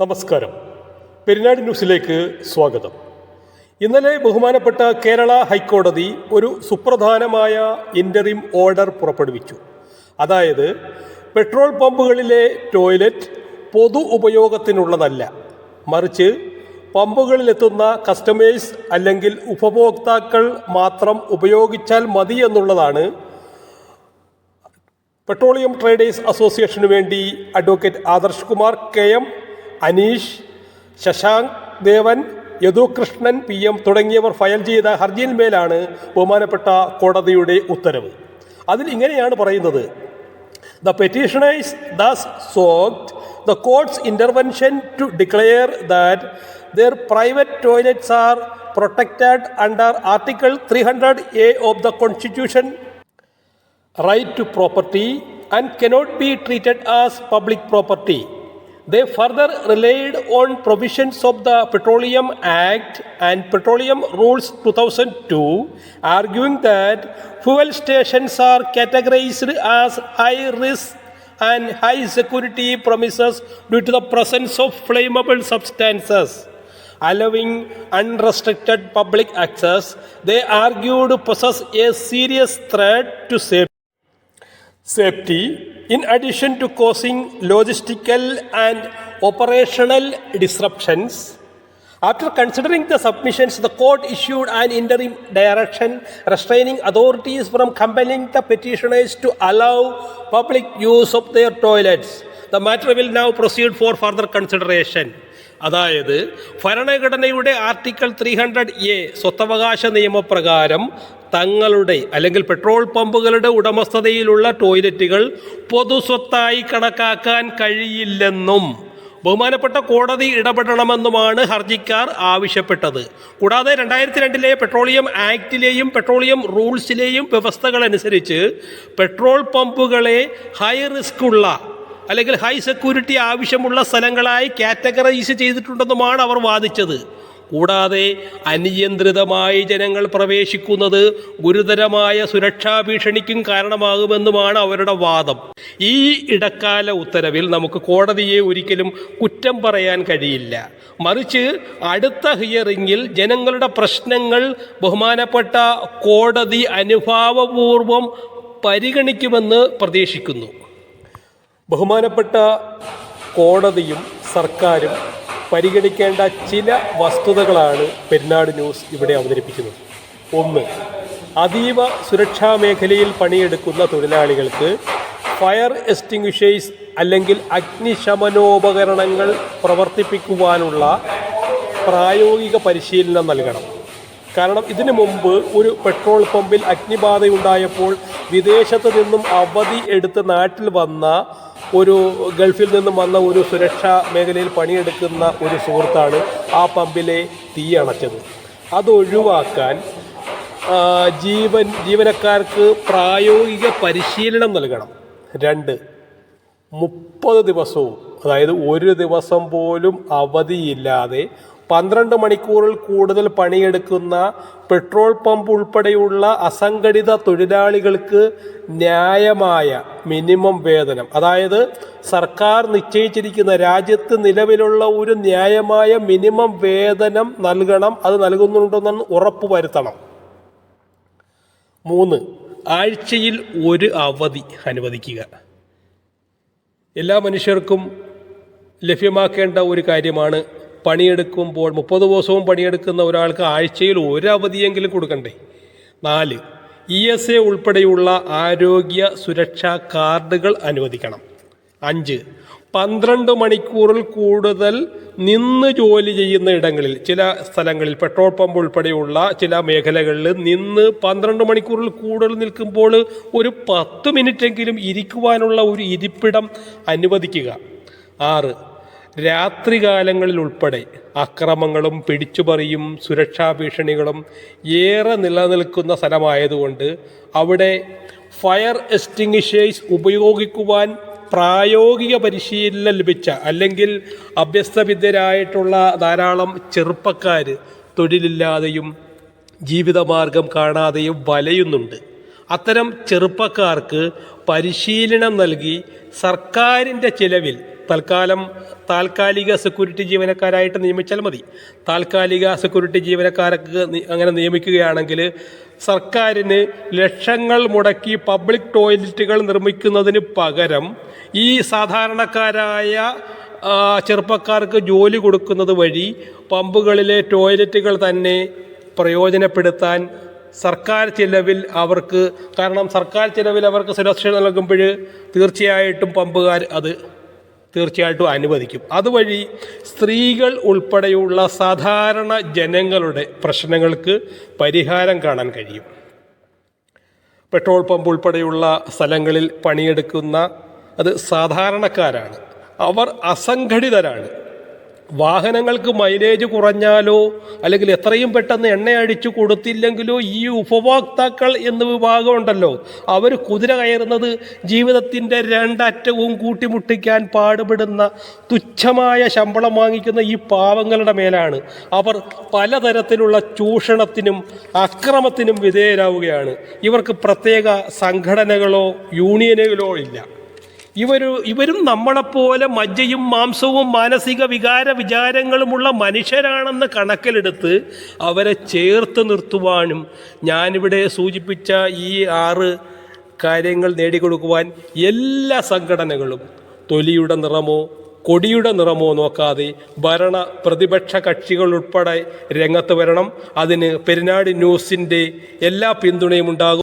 നമസ്കാരം. പെരിനാട് ന്യൂസിലേക്ക് സ്വാഗതം. ഇന്നലെ ബഹുമാനപ്പെട്ട കേരള ഹൈക്കോടതി ഒരു സുപ്രധാനമായ ഇന്ററിം ഓർഡർ പുറപ്പെടുവിച്ചു. അതായത് പെട്രോൾ പമ്പുകളിലെ ടോയ്ലറ്റ് പൊതു ഉപയോഗത്തിനുള്ളതല്ല. മറിച്ച് പമ്പുകളിലെത്തുന്ന കസ്റ്റമേഴ്സ് അല്ലെങ്കിൽ ഉപഭോക്താക്കൾ മാത്രം ഉപയോഗിച്ചാൽ മതി എന്നുള്ളതാണ് പെട്രോളിയം ട്രേഡേഴ്സ് അസോസിയേഷനു വേണ്ടി advocate Adarsh Kumar K M Aneesh Sashank Devan Yadukrishnan P M തുടങ്ങിയവർ ഫയൽ ചെയ്ത ഹർജിയിന്മേലാണ് ബഹുമാനപ്പെട്ട കോടതിയുടെ ഉത്തരവ് അതിൽ ഇങ്ങനെയാണ് പറയുന്നത് the petitioners thus sought the court's intervention to declare that their private toilets are protected under Article 300 A of the Constitution right to property and cannot be treated as public property. They further relied on provisions of the Petroleum Act and Petroleum Rules 2002, arguing that fuel stations are categorized as high risk and high security premises due to the presence of flammable substances allowing unrestricted public access, they argued possess a serious threat to safety. Safety, in addition to causing logistical and operational disruptions. After considering the submissions, the court issued an interim direction restraining authorities from compelling the petitioners to allow public use of their toilets. The matter will now proceed for further consideration. അതായത് ഭരണഘടനയുടെ article three hundred A സ്വത്തവകാശ നിയമപ്രകാരം തങ്ങളുടെ അല്ലെങ്കിൽ petrol പമ്പുകളുടെ ഉടമസ്ഥതയിലുള്ള ടോയ്ലറ്റുകൾ പൊതുസ്വത്തായി കണക്കാക്കാൻ കഴിയില്ലെന്നും ബഹുമാനപ്പെട്ട കോടതി ഇടപെടണമെന്നുമാണ് ഹർജിക്കാർ ആവശ്യപ്പെട്ടത്. കൂടാതെ രണ്ടായിരത്തി രണ്ടിലെ പെട്രോളിയം ആക്ടിലെയും പെട്രോളിയം റൂൾസിലെയും വ്യവസ്ഥകളനുസരിച്ച് പെട്രോൾ പമ്പുകളെ ഹൈ റിസ്ക് ഉള്ള അല്ലെങ്കിൽ ഹൈ സെക്യൂരിറ്റി ആവശ്യമുള്ള സ്ഥലങ്ങളായി കാറ്റഗറൈസ് ചെയ്തിട്ടുണ്ടെന്നുമാണ് അവർ വാദിച്ചത്. കൂടാതെ അനിയന്ത്രിതമായി ജനങ്ങൾ പ്രവേശിക്കുന്നത് ഗുരുതരമായ സുരക്ഷാ ഭീഷണിക്കും കാരണമാകുമെന്നുമാണ് അവരുടെ വാദം. ഈ ഇടക്കാല ഉത്തരവിൽ നമുക്ക് കോടതിയെ ഒരിക്കലും കുറ്റം പറയാൻ കഴിയില്ല. മറിച്ച് അടുത്ത ഹിയറിങ്ങിൽ ജനങ്ങളുടെ പ്രശ്നങ്ങൾ ബഹുമാനപ്പെട്ട കോടതി അനുഭാവപൂർവം പരിഗണിക്കുമെന്ന് പ്രതീക്ഷിക്കുന്നു. ബഹുമാനപ്പെട്ട കോടതിയും സർക്കാരും പരിഗണിക്കേണ്ട ചില വസ്തുതകളാണ് പെരുന്നാട് ന്യൂസ് ഇവിടെ അവതരിപ്പിക്കുന്നത്. ഒന്ന് അതീവ സുരക്ഷാ മേഖലയിൽ പണിയെടുക്കുന്ന തൊഴിലാളികൾക്ക് ഫയർ എക്സ്റ്റിങ്വിഷേഴ്സ് അല്ലെങ്കിൽ അഗ്നിശമനോപകരണങ്ങൾ പ്രവർത്തിപ്പിക്കുവാനുള്ള പ്രായോഗിക പരിശീലനം നൽകണം. കാരണം ഇതിനു മുമ്പ് ഒരു പെട്രോൾ പമ്പിൽ അഗ്നിബാധയുണ്ടായപ്പോൾ വിദേശത്ത് നിന്നും അവധി എടുത്ത് നാട്ടിൽ വന്ന ഒരു ഗൾഫിൽ നിന്നും വന്ന ഒരു സുരക്ഷാ മേഖലയിൽ പണിയെടുക്കുന്ന ഒരു സുഹൃത്താണ് ആ പമ്പിലെ തീ അണച്ചത്. അതൊഴിവാക്കാൻ ജീവൻ ജീവനക്കാർക്ക് പ്രായോഗിക പരിശീലനം നൽകണം. രണ്ട് മുപ്പത് ദിവസവും അതായത് ഒരു ദിവസം പോലും അവധിയില്ലാതെ പന്ത്രണ്ട് മണിക്കൂറിൽ കൂടുതൽ പണിയെടുക്കുന്ന പെട്രോൾ പമ്പ് ഉൾപ്പെടെയുള്ള അസംഘടിത തൊഴിലാളികൾക്ക് ന്യായമായ മിനിമം വേതനം. അതായത് സർക്കാർ നിശ്ചയിച്ചിരിക്കുന്ന രാജ്യത്ത് നിലവിലുള്ള ഒരു ന്യായമായ മിനിമം വേതനം നൽകണം അത് നൽകുന്നുണ്ടെന്ന് ഉറപ്പ് വരുത്തണം മൂന്ന് ആഴ്ചയിൽ ഒരു അവധി അനുവദിക്കുക. എല്ലാ മനുഷ്യർക്കും ലഭ്യമാക്കേണ്ട ഒരു കാര്യമാണ് പണിയെടുക്കുമ്പോൾ മുപ്പത് ദിവസവും പണിയെടുക്കുന്ന ഒരാൾക്ക് ആഴ്ചയിൽ ഒരു കൊടുക്കണ്ടേ? നാല് ഇ എസ് എ ഉൾപ്പെടെയുള്ള ആരോഗ്യ സുരക്ഷാ കാർഡുകൾ അനുവദിക്കണം. അഞ്ച് പന്ത്രണ്ട് മണിക്കൂറിൽ കൂടുതൽ നിന്ന് ജോലി ചെയ്യുന്ന ഇടങ്ങളിൽ ചില സ്ഥലങ്ങളിൽ പെട്രോൾ പമ്പ് ഉൾപ്പെടെയുള്ള ചില മേഖലകളിൽ നിന്ന് പന്ത്രണ്ട് മണിക്കൂറിൽ കൂടുതൽ നിൽക്കുമ്പോൾ ഒരു പത്ത് മിനിറ്റെങ്കിലും ഇരിക്കുവാനുള്ള ഒരു ഇരിപ്പിടം അനുവദിക്കുക. ആറ് രാത്രികാലങ്ങളിൽ ഉൾപ്പെടെ അക്രമങ്ങളും പിടിച്ചുപറിയും സുരക്ഷാ ഭീഷണികളും ഏറെ നിലനിൽക്കുന്ന സ്ഥലമായതുകൊണ്ട് അവിടെ ഫയർ എക്സ്റ്റിങ്ഷേഴ്സ് ഉപയോഗിക്കുവാൻ പ്രായോഗിക പരിശീലനം ലഭിച്ച അല്ലെങ്കിൽ അഭ്യസ്തവിദ്യരായിട്ടുള്ള ധാരാളം ചെറുപ്പക്കാർ തൊഴിലില്ലാതെയും ജീവിതമാർഗം കാണാതെയും വലയുന്നുണ്ട്. അത്തരം ചെറുപ്പക്കാർക്ക് പരിശീലനം നൽകി സർക്കാരിന്റെ ചിലവിൽ തൽക്കാലം താൽക്കാലിക സെക്യൂരിറ്റി ജീവനക്കാരായിട്ട് നിയമിച്ചാൽ മതി. താൽക്കാലിക സെക്യൂരിറ്റി ജീവനക്കാർക്ക് അങ്ങനെ നിയമിക്കുകയാണെങ്കിൽ സർക്കാരിന് ലക്ഷങ്ങൾ മുടക്കി പബ്ലിക് ടോയ്ലറ്റുകൾ നിർമ്മിക്കുന്നതിന് പകരം ഈ സാധാരണക്കാരായ ചെറുപ്പക്കാർക്ക് ജോലി കൊടുക്കുന്നത് വഴി പമ്പുകളിലെ ടോയ്ലറ്റുകൾ തന്നെ പ്രയോജനപ്പെടുത്താൻ സർക്കാർ ചിലവിൽ അവർക്ക് കാരണം സർക്കാർ ചിലവിൽ അവർക്ക് സുരക്ഷ നൽകുമ്പോൾ തീർച്ചയായിട്ടും പമ്പുകാർ അത് തീർച്ചയായിട്ടും അനുവദിക്കും. അതുവഴി സ്ത്രീകൾ ഉൾപ്പെടെയുള്ള സാധാരണ ജനങ്ങളുടെ പ്രശ്നങ്ങൾക്ക് പരിഹാരം കാണാൻ കഴിയും. പെട്രോൾ പമ്പ് ഉൾപ്പെടെയുള്ള സ്ഥലങ്ങളിൽ പണിയെടുക്കുന്ന അത് സാധാരണക്കാരാണ്. അവർ അസംഘടിതരാണ്. വാഹനങ്ങൾക്ക് മൈലേജ് കുറഞ്ഞാലോ അല്ലെങ്കിൽ എത്രയും പെട്ടെന്ന് എണ്ണ അടിച്ചു കൊടുത്തില്ലെങ്കിലോ ഈ ഉപഭോക്താക്കൾ എന്ന വിഭാഗമുണ്ടല്ലോ അവർ കുതിര കയറുന്നത് ജീവിതത്തിന്റെ രണ്ടറ്റവും കൂട്ടിമുട്ടിക്കാൻ പാടുപെടുന്ന തുച്ഛമായ ശമ്പളം വാങ്ങിക്കുന്ന ഈ പാവങ്ങളുടെ മേലാണ്. അവർ പലതരത്തിലുള്ള ചൂഷണത്തിനും അക്രമത്തിനും വിധേയരാവുകയാണ്. ഇവർക്ക് പ്രത്യേക സംഘടനകളോ യൂണിയനുകളോ ഇല്ല. ഇവർ ഇവരും നമ്മളെപ്പോലെ മജ്ജയും മാംസവും മാനസിക വികാര വിചാരങ്ങളുമുള്ള മനുഷ്യരാണെന്ന് കണക്കിലെടുത്ത് അവരെ ചേർത്ത് നിർത്തുവാനും ഞാനിവിടെ സൂചിപ്പിച്ച ഈ ആറ് കാര്യങ്ങൾ നേടിക്കൊടുക്കുവാൻ എല്ലാ സംഘടനകളും തൊലിയുടെ നിറമോ കൊടിയുടെ നിറമോ നോക്കാതെ ഭരണ പ്രതിപക്ഷ കക്ഷികൾ ഉൾപ്പെടെ രംഗത്ത് വരണം. അതിന് പെരുന്നാട് ന്യൂസിന്റെ എല്ലാ പിന്തുണയും ഉണ്ടാകും.